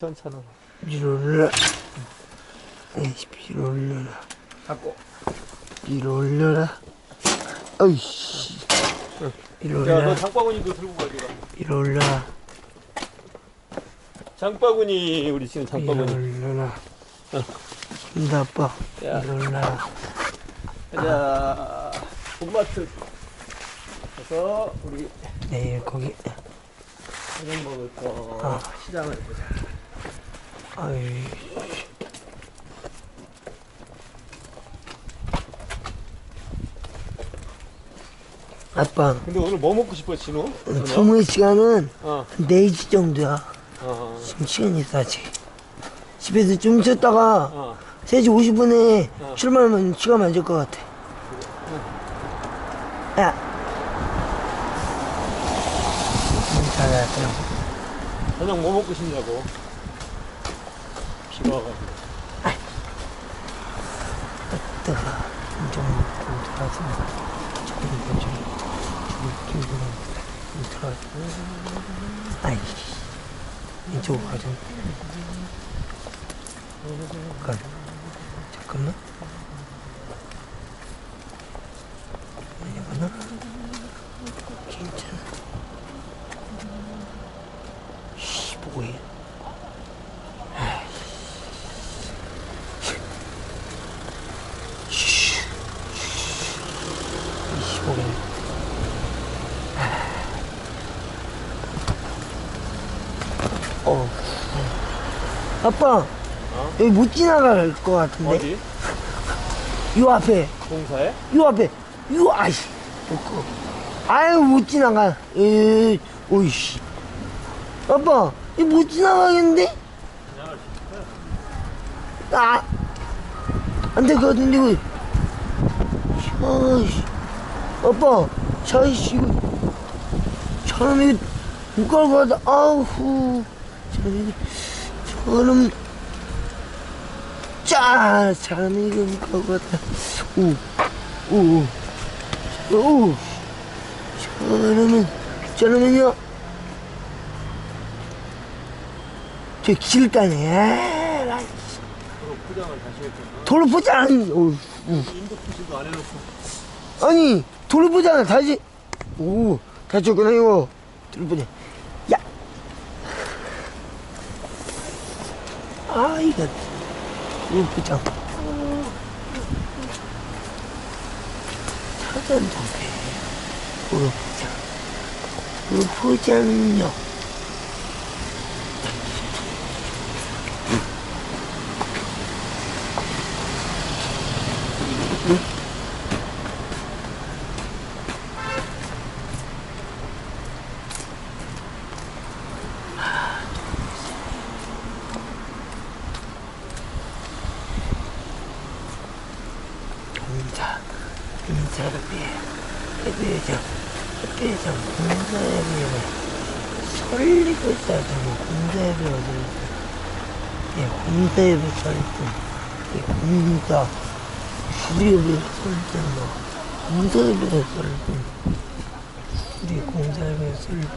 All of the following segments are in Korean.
천천히 위로 올려라. 에이씨, 위로 올려라. 갖고 위로 올려라. 어이씨. 위로 야너 올려라. 장바구니 그 들고 가져가 위로 올려라. 장바구니 우리 지금 장바구니 올려라. 힘다 아빠. 야. 위로 올려라. 가자 본마트 가서 우리 내일 거기. 저녁 먹을 거 아. 시장을 보자 아이. 아빠, 근데 오늘 뭐 먹고 싶어 진호? 소모의 시간은 어, 4시 정도야. 어, 지금 시간이 있어, 아직. 집에서 좀 쉬었다가 어. 3시 50분에 어. 출발하면 시간 맞을 것 같아. 야. 저녁 뭐 먹고 싶냐고 비가 와가지고 뜨가 좀 들어가서 조금 더 좀, 좀, 좀, 좀 들어가서. 아이씨. 이쪽으로 가자. 잠깐. 잠깐만. 아니구나. 괜찮아. 씨, 뭐해. 씨. 25분. 어. 아빠, 여기 못 지나갈 것 같은데? 어디? 요 앞에, 공사에? 요 앞에, 요, 아이씨. 그, 아유, 못 지나가. 에이, 오이씨. 아빠, 이못 지나가겠는데? 아, 안될 것 같은데, 이거. 아이씨. 아빠, 자이씨, 이거. 사람 이거, 못 갈 것 같아. 아우, 저기, 저놈. 짜, 것 같아. 오, 오, 오. 저놈은, 저놈은요. 저 포장을 했구나 도로 포장, 오, 오. 인도 표시도 안 해놓고 아니, 도로 포장을 다시, 오, 다쳤구나, 이거. 도로 포장. 야! 아, 이거, 도로 포장. 사전 도배. 도로 포장요. 공자, 공자협의, 협의회장, 협의회장, 공자협의회, 설립을 따지고 공자협의 어디를 예, 공자협의 설립, 예, 공자, 수리협의 설립, 뭐, 공자협의 설립, 수리 공자협의 설립,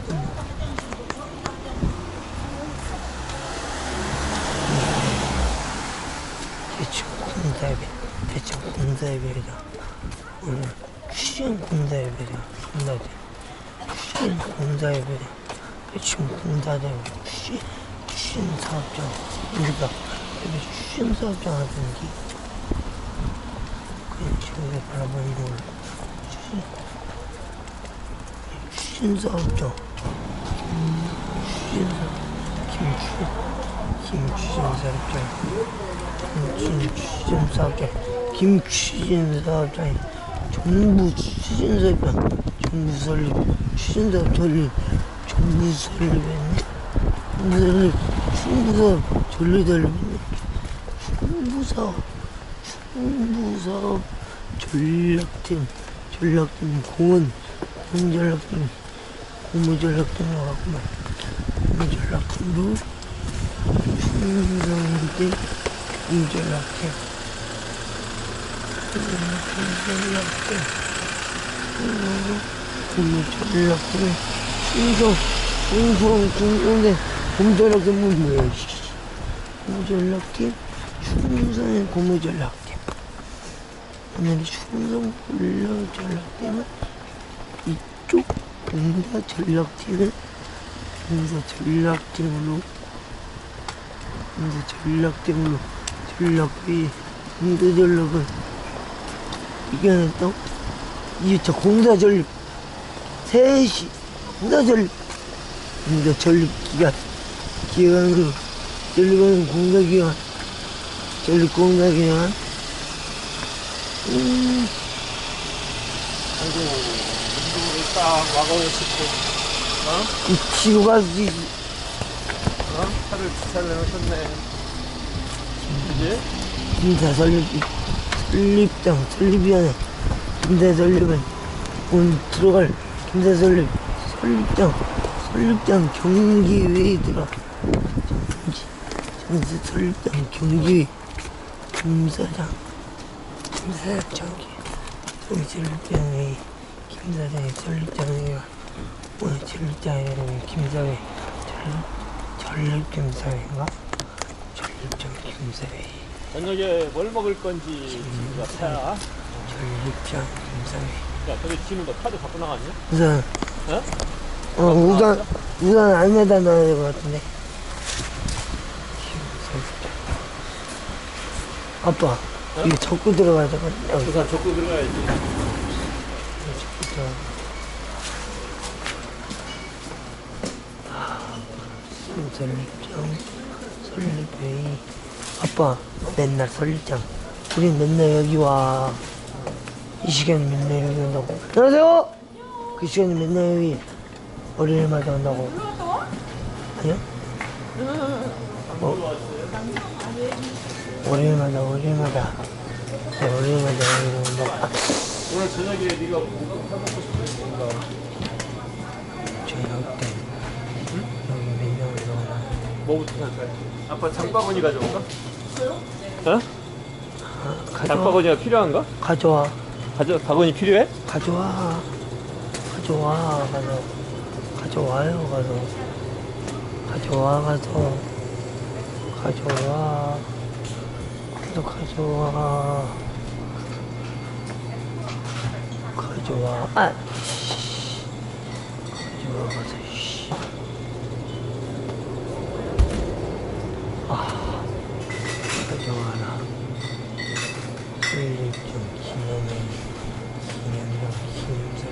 대충 공자협의, 대충 공자협의회장, 오늘 추진 공자협의회장, 끝나지. 추진 공자협의회장, 대충 추진, 추진 사업장, 우리가 여기 추진 사업장 하던지, 그냥 지금 바라보는 걸, 추진, 추진 사업장, 추진 사업장, 김추, 김추진 사업장. 김추진 사업장, 김추진 사업장이 정부 추진 사업장, 정부 설립, 추진 사업 설립, 정부 설립했네. 정부 설립, 정부 사업 전리 설립 정부 사업 전략팀, 전략팀 공원, 공전략팀, 고무전략팀으로 가구만. 고무전략팀으로 충성팀 공전략팀. 공전략팀. 공전략팀. 충성, 충성, 공전대, 공전략팀은 뭐야, 씨. 고무전략팀, 충성의 고무전략팀. 오늘 충성 고무전략팀은 이쪽 공사 전략팀은 공사 전략팀으로 공사 전략팀으로 전략회의 공사 전략을 이겨냈던 이저 공사 전략 셋이 공사 전략 공사 전략 기간 기간으로 전략은 공사 기간 전략 공사 기간 음, 아이고, 운동을 딱 와가고 싶고, 어? 이 치고 갈수 있 어? 차를 주차를 해놓으셨네. 그지? 김사 설립, 설립장, 설립위원회, 김사 설립은 오늘 들어갈 김사 설립, 설립장, 설립장 경기회의 들어. 정지, 정지 설립장 경기회의, 김사장, 김사장 경기, 정지 설립장회의, 김사장의 설립장회의가 오늘 설립장회의 김사회, 전립 김사회인가? 전립장 김사회의. 저녁에 뭘 먹을 건지 친구가 타. 전립장 김사회. 야, 저기 거 카드 갖고 나갔냐? 우선, 어? 어, 우선, 우선 안에다 넣어야 될 것 같은데. 아빠, 이거 적고 들어가야 되거든. 여기 우선 족구 들어가야지. 적고 들어가. 설립장, 설립회의. 아빠, 맨날 설립장. 우리 맨날 여기 와. 이 시간 맨날 여기 온다고. 안녕하세요! 그 시간에 맨날 여기 월요일마다 온다고. 아니요? 어? 월요일마다, 월요일마다. 네, 온다고. 아, 오늘 저녁에 네가 뭐 해먹고 싶은 뭔가. 저녁 때. 여기 맨날 온다고. 뭐부터 살까요? 아빠 장바구니 가져올까? 어? 아, 가져와. 장바구니가 필요한가? 가져와. 가져, 바구니 필요해? 가져와. 가져와, 가서. 가져와요, 가서. 가져와, 가서. 가져와. 가서 가져와. 가져와. 아! 씨. 가져와, 가서, 씨. 아. 가져와라. 설립좀 기념회. 기념장 기념설정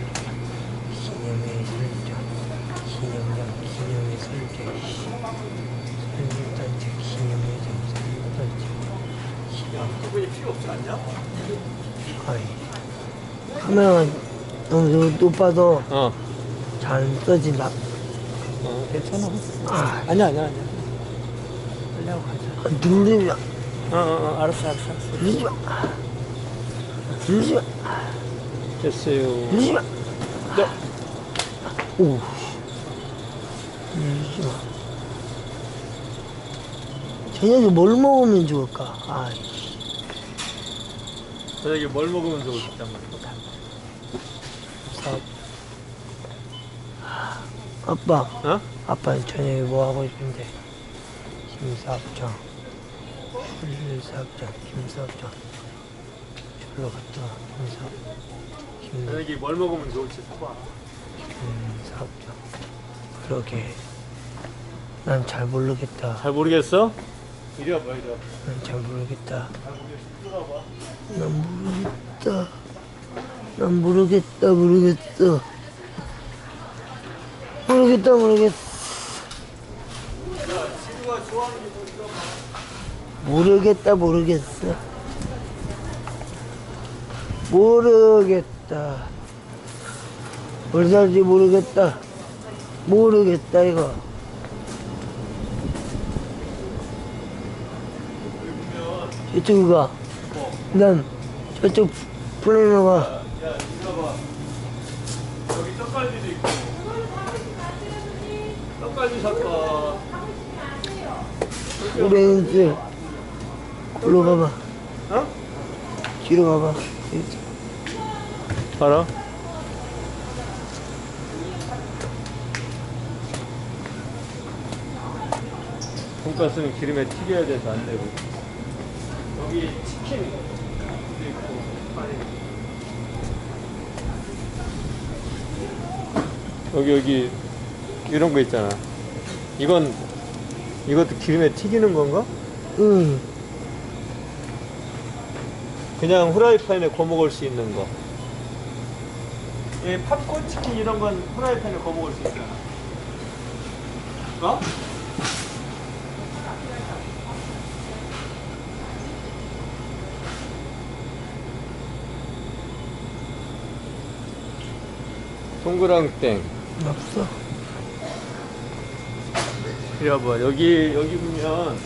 기념회 설정 기념장 기념회 설정 설립단체 기념회장 설립단체 기념 바구니 필요 없지 않냐? 아이 카메라가 너무 높아서 어. 잘안 써진다 어, 괜찮아. 아, 아니야, 아니야, 아니야. 빨리 하고 가자. 누르지 마 어, 어, 어, 알았어, 알았어, 알았어. 누르지 마 누르지 마 됐어요. 누르지 마 네. 오 누르지 마 저녁에 뭘 먹으면 좋을까 아이 저녁에 뭘 먹으면 좋을지 한번 사- 아빠, 어? 아빠는 저녁에 뭐 하고 싶은데? 김사업장, 출사업장, 김사업장. 졸로 갔다, 와, 김사업, 김, 저녁에 뭘 먹으면 좋을지 사봐. 김사업장. 그러게. 난 잘 모르겠다. 잘 모르겠어? 이리 와봐, 이리 와. 난잘 모르겠다. 난 모르겠 다. 난 모르겠다, 모르겠어. 모르겠다, 모르겠어. 모르겠다, 모르겠어. 모르겠다. 뭘 살지 모르겠다. 모르겠다, 이거. 저쪽으로 가. 난 저쪽 플레이너 가. 야, 이리 와봐. 여기 떡갈비도 있고. 떡갈비 샀다. 오렌지. 걸로 가봐. 어? 뒤로 가봐. 알아? 돈가스는 기름에 튀겨야 돼서 안 되고. 여기 치킨 있고. 여기 여기 이런 거 있잖아. 이건 이것도 기름에 튀기는 건가? 응. 그냥 후라이팬에 구워 먹을 수 있는 거. 이 팝콘 치킨 이런 건 후라이팬에 구워 먹을 수 있잖아. 어? 동그랑땡. 없어. 이리 와봐. 여기 여기 보면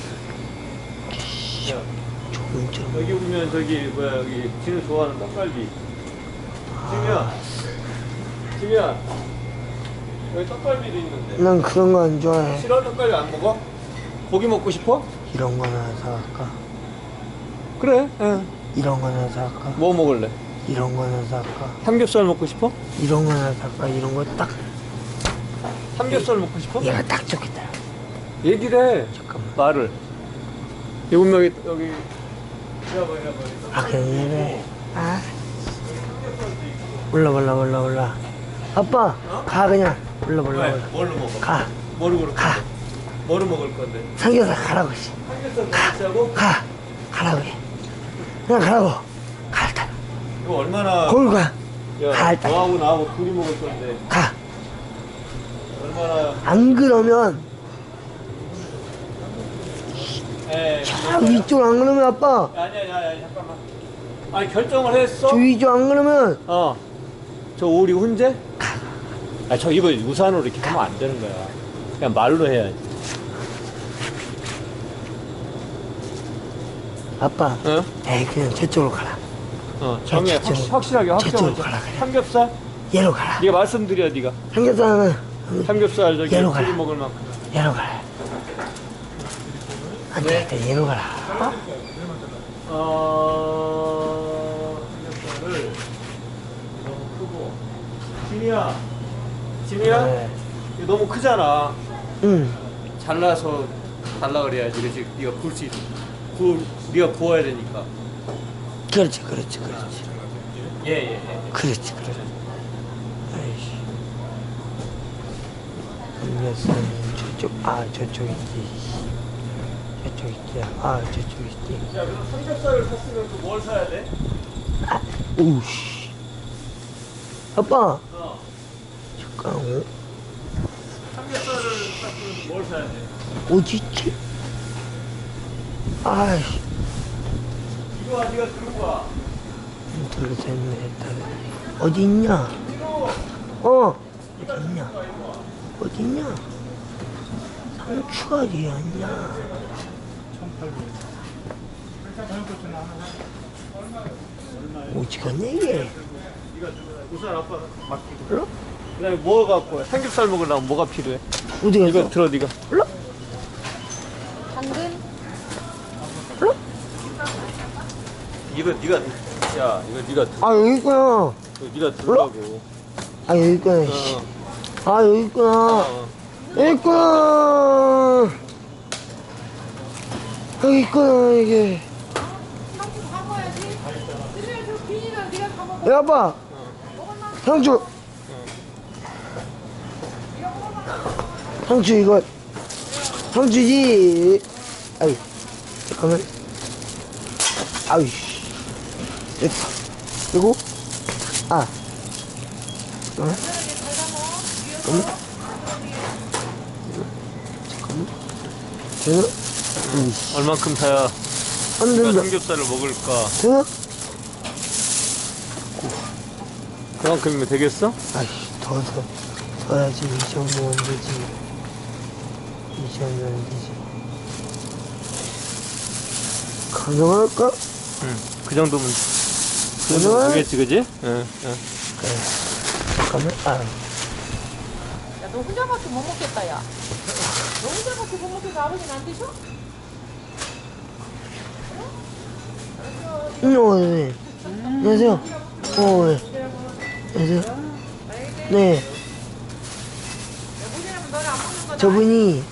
야, 조금처럼. 여기 보면 저기 뭐야 여기 진우 좋아하는 떡갈비. 지미야, 지미야, 여기 떡갈비도 있는데. 난 그런 거 안 좋아해. 싫어? 떡갈비 안 먹어? 고기 먹고 싶어? 이런 거나 사갈까? 그래. 응. 이런 거나 사갈까? 뭐 먹을래? 이런 거나 사갈까? 삼겹살 먹고 싶어? 이런 거나 살까? 이런 거 딱, 삼겹살 먹고 싶어? 얘가 딱 좋겠다. 얘기를 해. 잠깐만. 말을. 이 분명히 여기. 아, 얘를. 아. 올라, 올라, 올라, 올라. 아빠, 가, 그냥. 올라, 올라, 왜? 올라. 뭘로 먹어? 가. 뭐로 먹을 가. 건데? 뭐로 먹을 건데? 삼겹살 가라고, 씨. 삼겹살 하고? 가. 가라고 해. 그냥 가라고. 가, 일단. 이거 얼마나. 거기 가. 야, 가, 일단. 너하고 나하고 둘이 먹을 건데. 가. 안 그러면, 에. 아, 위쪽 안 그러면 아빠. 아니야, 아니야, 아니야, 잠깐만. 아니, 결정을 했어? 저 위쪽 안 그러면, 어. 저 오리 훈제? 아, 저 이거 우산으로 이렇게 하면 안 되는 거야. 그냥 말로 해야지. 아빠. 어? 에이, 그냥 저쪽으로 가라. 어, 정해. 확, 확실하게 저쪽으로 확정을. 가라, 그래. 삼겹살? 얘로 가라. 네가 말씀드려, 네가. 삼겹살 하나, 삼겹살 저기 얘로 가라. 먹을 만큼. 얘로 가라. 안 되겠다, 얘로 가라. 어, 삼겹살을 너무 크고. 진이야. 진이야? 네. 이거 너무 크잖아. 응. 잘라서 달라 그래야지. 그렇지. 네가 구울 수 있. 구 네가 구워야 되니까. 그렇지, 그렇지, 그렇지. 예, 예, 예. 그렇지, 그렇지. 아이씨. 삼겹살은 저쪽, 아, 저쪽 있지. 저쪽 있지. 아, 저쪽 있지. 야, 그럼 삼겹살을 샀으면 또 뭘 사야 돼? 오우씨. 아빠, 어. 잠깐, 어, 삼겹살을 샀으면 뭘 사야 돼? 어디 있지? 아이씨. 이거 네가 들고 와. 둘, 셋, 넷, 다섯. 어디 있냐? 어, 어디 있냐? 어디 있냐? 상추가 어디? 오지가 네 개. 네가 우선 아빠 맡기고. 몰라? 그다음에 뭐 갖고 와? 삼겹살 먹으려면 뭐가 필요해? 어디 이거 갔어? 들어 네가. 몰라? 당근 몰라? 이거 네가 야 이거 네가 들- 아, 여기 있구나. 이거 네가 들라고. 아, 여기 있구나. 씨. 어. 아, 여기 있구나. 어. 여기 있구나. 여기 있구나, 이게. 야, 아빠. 상추. 상추 이거 상추지. 아이 잠깐만. 아이씨. 됐다. 그리고 아. 잠깐만. 잠깐만. 잠깐만. 되나? 이씨. 얼만큼 사야 안 된다. 삼겹살을 먹을까? 되나? 그만큼이면 되겠어? 아이씨, 더, 더, 더 해야지. 이 정도면 되지. 이 정도면 되지. 가능할까? 응. 그 정도면 그 정도면? 되겠지, 그지? 응. 응. 그래. 잠깐만, 아, 야 너 혼자밖에 못 먹겠다 야 너 혼자밖에 못 먹겠어 아버지는 안 드셔? 음, 어, 네. 안녕하세요. 어, 네. 안녕하세요. 네. 저분이,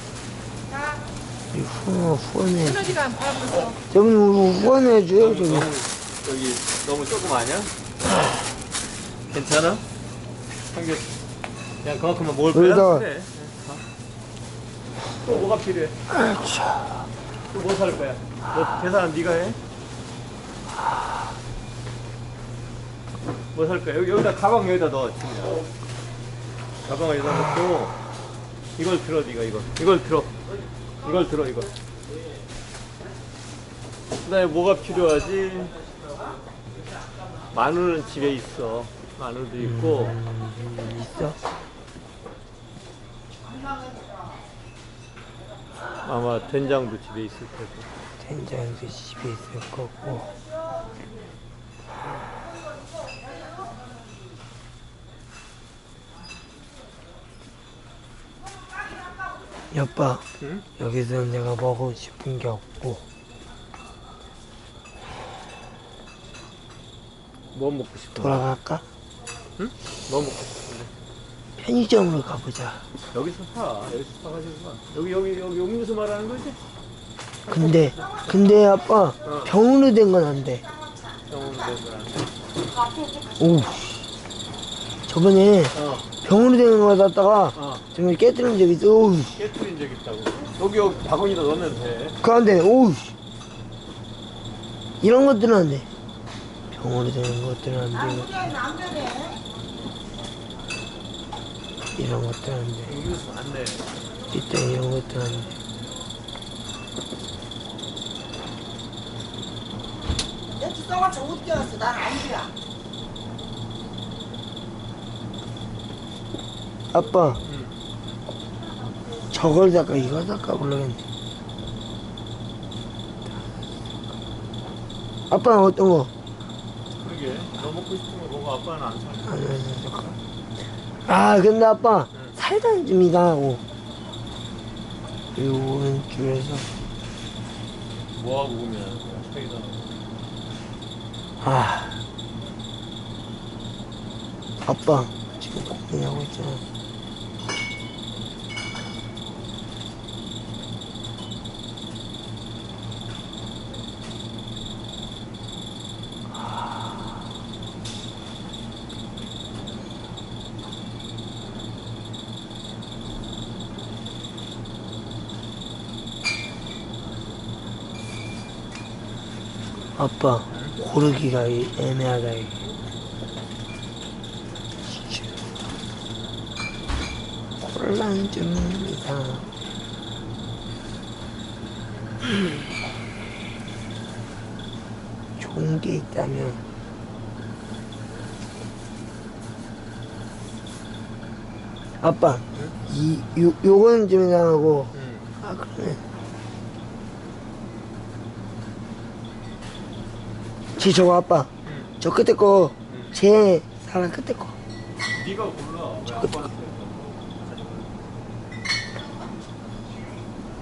후원, 후원해. 에너지가 안 팔았어. 저분 우리 후원해줘요, 저기. 너무 여기 너무 조금 아니야? 괜찮아? 한개 그냥 그만큼만 먹을 거야? 여기다가. 그래. 가. 또 뭐가 필요해? 또 뭐 살 거야? 너 계산 네가 해? 뭐 살 거야? 여기, 여기다 가방 여기다 넣어 진짜. 가방 여기다 넣고 이걸 들어 네가 이거 이걸 들어 이걸 들어 이거 그다음에 뭐가 필요하지? 마늘은 집에 있어 마늘도 있고 있어? 아마 된장도 집에 있을 테고 된장도 집에 있을 거고. 여빠, 응? 여기서 내가 먹고 싶은 게 없고, 뭐 먹고 싶어? 돌아갈까? 뭐 먹고 싶은데? 편의점으로 가보자. 여기서 사 여기서 사가지고 가 여기 여기 여기 음료수 말하는 거지? 근데, 근데 아빠, 병으로 된 건 안 돼. 병원 되면 오, 저번에 어, 병으로 된 거 갖다가 어 정말 깨뜨린 적 있어. 오우, 깨트린 적 있다고 여기 여기 바구니에다 넣으면 돼 그안 돼. 오우. 이런 것들은 안 돼. 병으로 되는 것들은 안 돼. 이런 것들은 안 돼. 이때 이런 것들은 안 돼. 내 주사가 저거 뛰었어. 난 아니야. 아빠, 응. 저걸 닦아, 이거 닦아 모르겠네. 아빠는 어떤 거? 그러게 너 먹고 싶은 거 먹어 아빠는 안 사. 안 해도 될까? 아, 근데 아빠, 살단 좀 이상하고. 이 오른쪽에서, 뭐하고 오면 사이다 아. 아빠, 지금 고민하고 있잖아. 아빠, 고르기가 이- 애매하다. 곤란 중입니다. 좋은 게 있다면, 아빠, 이, 요, 요거는 좀 이상하고, 응. 아, 그러네. 지 저거 아빠. 응. 저 끝에 거, 응. 제 사람 끝에 거. 네가 골라 왜 아빠한테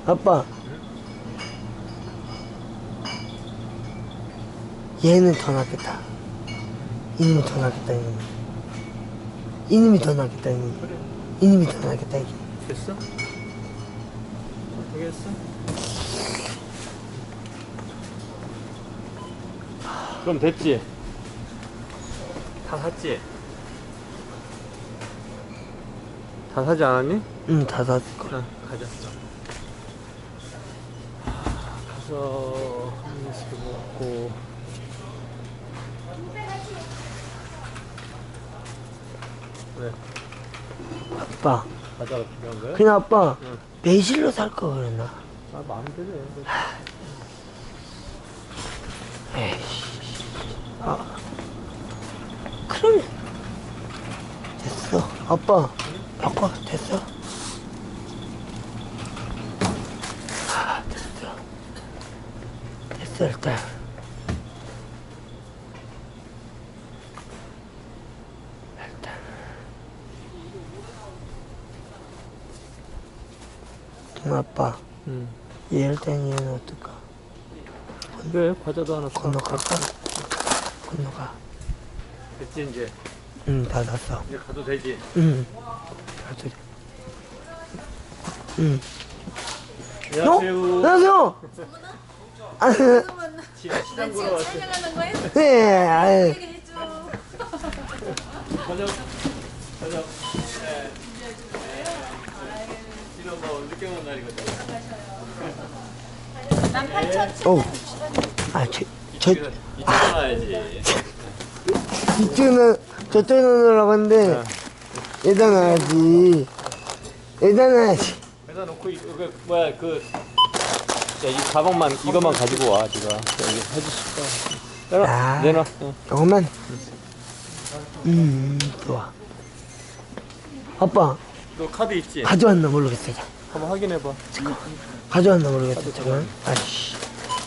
아빠. 얘는 더 낫겠다. 이놈이 더 낫겠다, 이놈이. 이놈이 더 낫겠다, 이놈이. 이놈이 더 낫겠다, 이게. 됐어? 되겠어? 그럼 됐지? 다 샀지? 다 사지 않았니? 응, 다 샀을 거. 자, 가자. 가서 한 입씩 먹고. 왜? 아빠. 과자가 필요한 거야? 그냥 아빠, 응. 매실로 살 거 그랬나? 아, 마음대로 해. 에이씨. 아. 그러면. 됐어. 아빠, 바꿔. 됐어. 아, 됐어. 됐어, 일단. 일단. 응, 아빠. 응. 얘 일단 얘는 어떨까? 그래, 과자도 하나 사. 건너갈까? 건너가. 됐지, 이제. 응, 다 샀어. 이제 가도 되지. 응. 가도 돼. 응. 안녕하세요. 안녕하세요. 아, 시장 보러 왔어요. 촬영하는 거예요? 네, 아유. 해줘. 저녁, 저녁. 네. 이런 거 늦게 오는 날이거든. 난 8천 어. 아, 저, 저, 이쪽에 와야지. 이쪽은, 저쪽에 넣으려고 하는데, 여기다 놔야지. 여기다 놔야지. 그래다 놓고, 이- 그, 뭐야, 그, 야, 이 가방만, 이것만 가지고 와, 네가 여기 해주실까? 내놔, 아. 내놔. 응. 조금만. 음, 좋아. 아빠, 너 카드 있지? 가져왔나 모르겠어. 자. 한번 확인해봐. 가져왔나 모르겠어, 잠깐. 아씨.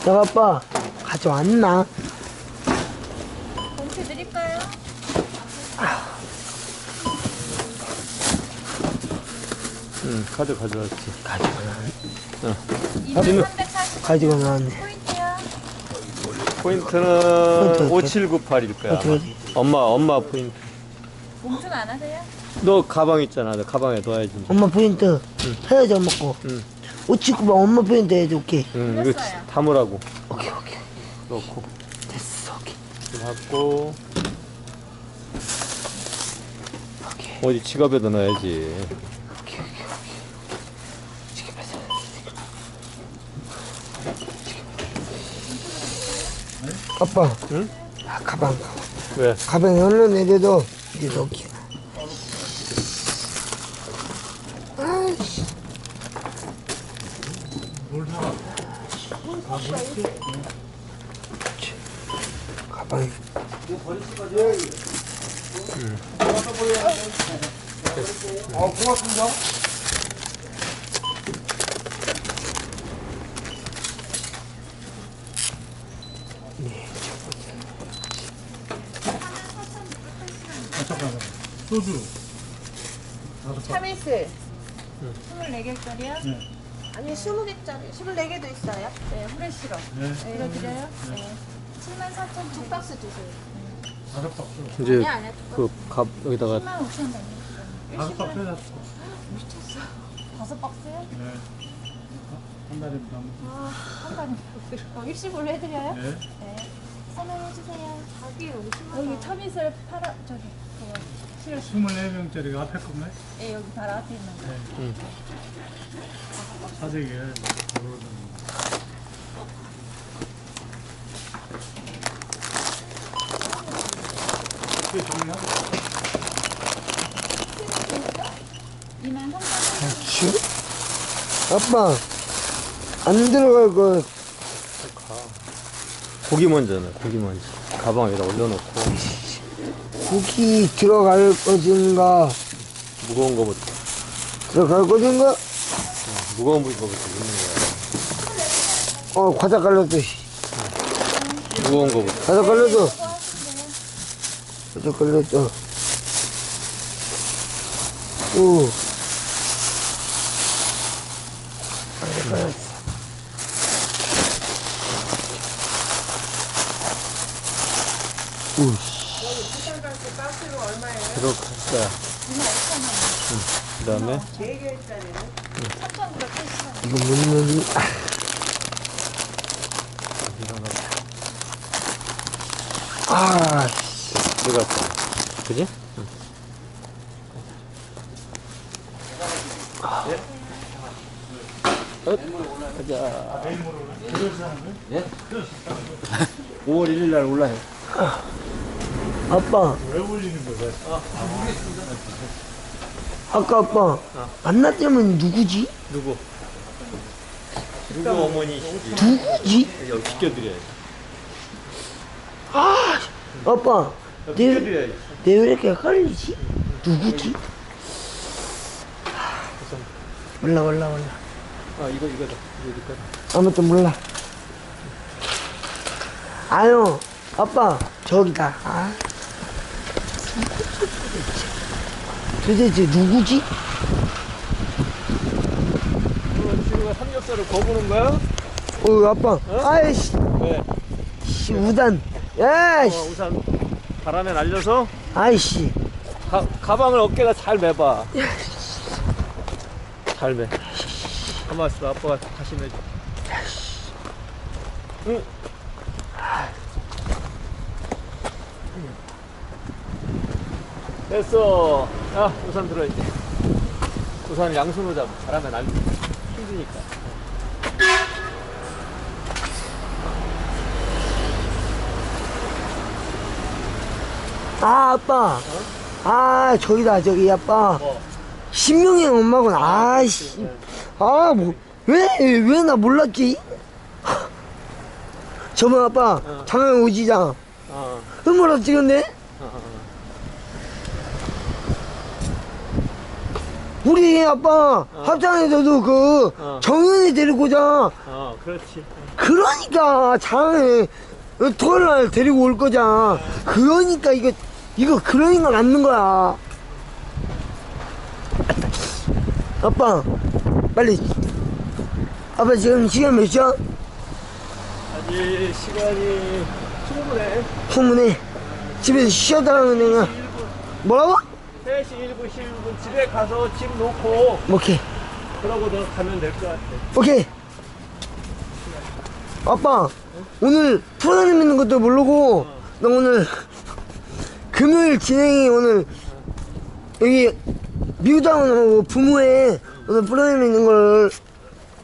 내가 아빠, 가져왔나? 봉투 드릴까요? 응, 카드 가져왔지. 가지고 나, 2,340 가지고 나왔네. 포인트는 포인트 5798일 거야. 어떻게 하지? 엄마, 엄마 포인트. 봉투는 안 하세요? 너 가방 있잖아. 너 가방에 넣어야지. 엄마 포인트 해야지, 엄마 거. 응. 오치구방 엄마 포인트 해야지, 오케이. 응, 이거 흘렸어요. 담으라고. 오케이, 오케이. 넣고. 됐어, 오케이. 받고. 오케이. 어디 지갑에다 넣어야지. 오케이, 오케이, 오케이. 지금 해서. 아빠. 응? 아, 가방, 가방. 왜? 가방에 흘러내려도 이게 넣기. 아이씨. 가방에. 소주 참이슬. 24개짜리요? 아니 20개짜리 24개도 있어요. 네, 후레쉬로. 네. 이거 드려요? 네. 74,000 두 박스 주세요. 다섯 박스 이제 네, 안 해. 그갑 여기다가 10만 5천 원. 다섯 박스 해놨어 다섯 박스요? 네. 한 달에 부담 아, 한 달에 어, 입시불로 해드려요? 네. 네. 설명해주세요. 여기 여기 참이슬 팔아 저기. 24명짜리가 앞에 거네 예, 여기 바로 앞에 있는 거. 사재기에 이만 3천 슈? 아빠, 안 들어갈 거, 고기 먼저는 고기 먼저. 가방 여기다 올려놓고 고기 들어갈 것인가, 무거운 거부터 들어갈 것인가? 무거운 부위부터 넣는 어, 과자 깔렸어, 씨. 거야. 무거운 거부터. 과자 깔렸어. 과자 깔렸어. 오. 과자 깔렸어. 오, 씨. 들어갈 거야. 응. 3,980원. 이거 먹는, 아, 아, 거야. 그지? 응. 어? 가자. 5월 1일 날 올라해. 아빠. 왜 올리는 거야? 아 까 아빠 만났다면 누구지? 누구? 누구 어머니시지? 누구지? 여기 비켜드려야지. 아 아빠 내내왜 비켜드려야지. 이렇게 헷갈리지? 누구지? 몰라 몰라 몰라 아 이거 이거다. 이거 이거다. 아무튼 몰라 아유 아빠 저기다 아 도대체 누구지? 너 지금 삼겹살을 거부는 거야? 어 아빠 아이씨 왜? 씨, 우단 야씨 어, 우산 바람에 날려서 아이씨 가, 가방을 어깨가 잘 매봐. 잘 매. 가만 있어. 아빠가 다시 내줘. 응. 됐어. 야, 우산 들어 이제. 우산을 양손으로 잡고 잘하면 안 힘드니까. 아 아빠. 아 저기다 저기 아빠. 뭐? 신명이 엄마군. 아씨. 아 뭐 왜 왜 나 몰랐지? 저번 아빠. 어. 장안 오지장. 어, 얼마나 찍었네 어, 어. 우리 아빠 합장에서도 그 어. 정연이 데리고자 어, 그렇지. 그러니까 장에 토요일 날 데리고 올 거잖아 그러니까 이거 이거 그러니까 맞는 거야 아빠 빨리 아빠 지금 시간 몇 시야? 아직 시간이 충분해. 충분해 집에서 쉬었다는 거냐 뭐라고? 3시 1분, 11분 집에 가서 짐 놓고 오케이. 그러고 너 가면 될 것 같아. 오케이. 아빠 오늘 프로그램 있는 것도 모르고 나 오늘 금요일 진행이 오늘 여기 미우다운 부모에 오늘 프로그램 있는 걸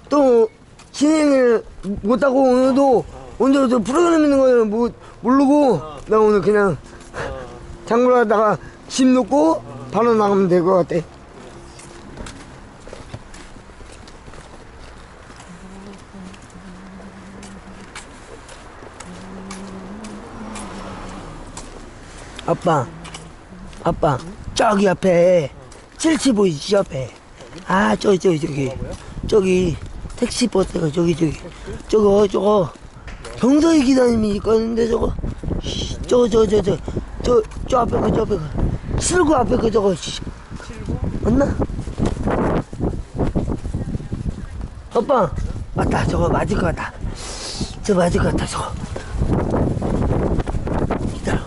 또 진행을 못하고 오늘도 오늘도 프로그램 있는 걸 못, 모르고 나 오늘 그냥 장보러 하다가 짐 놓고 바로 나가면 될것 같아. 아빠, 아빠, 저기 앞에 칠치 보이지 앞에. 아, 저기 저기 저기. 저기 택시 버스가 저기 저기. 저거 저거. 경서이 기사님이 있거든데 저거. 씨, 저거 저거 저거 저저 저 앞에 그저 앞에 그 칠구 앞에 그 저거 씨. 맞나? 아빠 맞다. 저거 맞을 것 같다. 저 맞을 것 같다 저거. 기다려.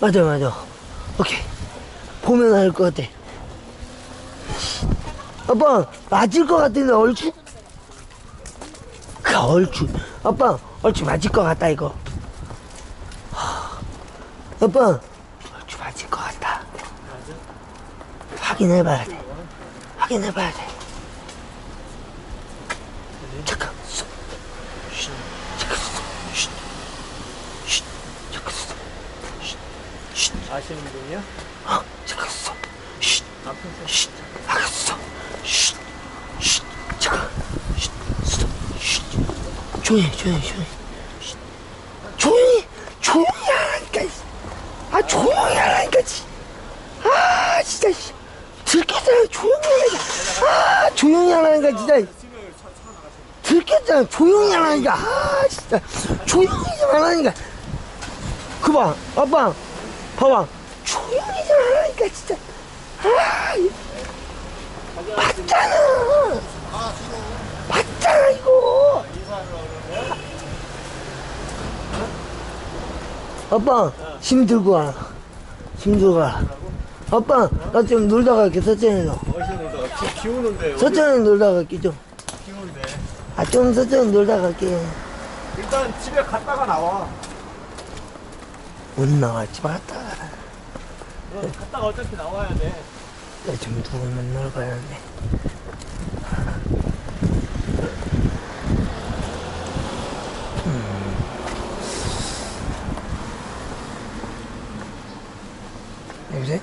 맞아 맞아. 오케이. 보면 알 것 같아. 아빠 맞을 것 같은데 얼추? 그 얼추. 아빠 얼추 맞을 것 같다 이거. 하, 아빠 맞을 것 같다 확인해봐야 돼 확인해봐야 돼 잠깐 쏘. 쉿. 잠깐 쏘. 쉿. 쉿. 잠깐 쏘. 쉿. 쉿. 아시는 분이야? 어, 잠깐 쏘. 쉿. 쉿. 알았어. 쉿. 쉿. 잠깐. 쉿. 쉿. 조용히, 조용히, 조용히. 쉿. 조용히, 조용히 하라니까. 이. 아, 조용히 하라니까. 지. 아, 진짜. 씨. 들켰잖아. 조용히 하라니까. 아, 조용히 하라니까, 진짜. 들켰잖아. 조용히 하라니까. 아, 진짜. 조용히 좀 하라니까. 그 봐. 아빠. 봐봐. 조용히 좀 하라니까, 진짜. 아. 맞잖아, 이거. 아빠, 짐 들고 와. 짐 들고 와. 아빠, 나 좀 놀다 갈게, 서천에서. 어디서 놀다 가 비, 비 오는데. 서천에 놀다 갈게, 좀. 비 오는데. 아, 좀 서천에 놀다 갈게. 일단 집에 갔다가 나와. 못 나갈지 말았다. 너 갔다가 어차피 나와야 돼. 요즘 누구 맨날 가야하 여보세요?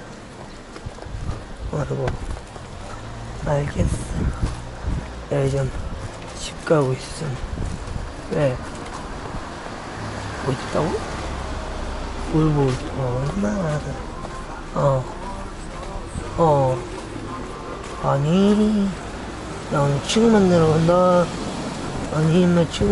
뭐라고? 알겠어. 요즘 집 가고 있어. 왜? 뭐 있다고? 울고 있어. 얼마나. 어. 어. 아니, 나 오늘 친구 만나러 간다. 아니, 나 친구